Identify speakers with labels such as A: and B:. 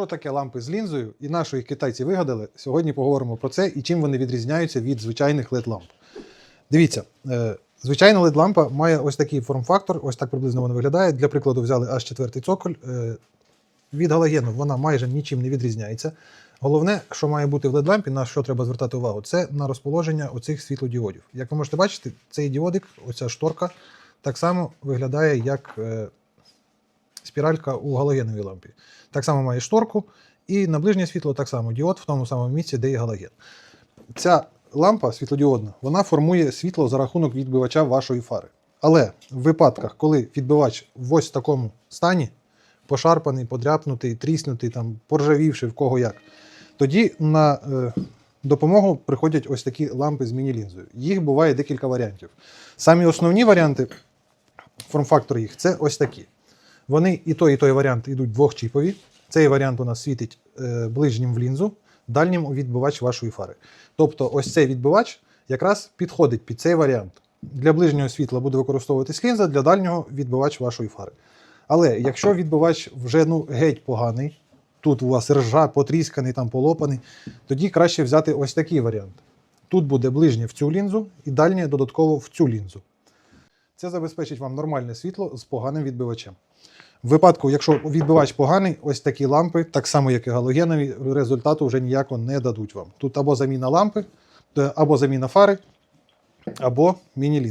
A: Що таке лампи з лінзою і на що їх китайці вигадали? Сьогодні поговоримо про це і чим вони відрізняються від звичайних LED-ламп. Дивіться, е, звичайна LED-лампа має ось такий форм-фактор, ось так приблизно вона виглядає. Для прикладу, взяли аж четвертий цоколь. Е, Від галогену вона майже нічим не відрізняється. Головне, що має бути в LED-лампі, на що треба звертати увагу, це на розположення оцих світлодіодів. Як ви можете бачити, цей діодик, оця шторка, так само виглядає як е, спіралька у галогеновій лампі. Так само має шторку, і на ближнє світло так само діод в тому самому місці, де і галоген. Ця лампа світлодіодна, вона формує світло за рахунок відбивача вашої фари. Але в випадках, коли відбивач в ось такому стані, пошарпаний, подряпнутий, тріснутий, там, поржавівши в кого як, тоді на е, допомогу приходять ось такі лампи з міні-лінзою. Їх буває декілька варіантів. Самі основні варіанти, форм-фактор їх, це ось такі. Вони і той, і той варіант йдуть двохчіпові. Цей варіант у нас світить е, ближнім в лінзу, дальнім у відбивач вашої фари. Тобто, ось цей відбивач якраз підходить під цей варіант. Для ближнього світла буде використовуватись лінза, для дальнього відбивач вашої фари. Але якщо відбивач вже ну, геть поганий, тут у вас ржа, потрісканий, там полопаний, тоді краще взяти ось такий варіант. Тут буде ближнє в цю лінзу і дальнє додатково в цю лінзу. Це забезпечить вам нормальне світло з поганим відбивачем. В випадку, якщо відбивач поганий, ось такі лампи, так само як і галогенові, результату вже ніяко не дадуть вам. Тут або заміна лампи, е, або заміна фари, або міні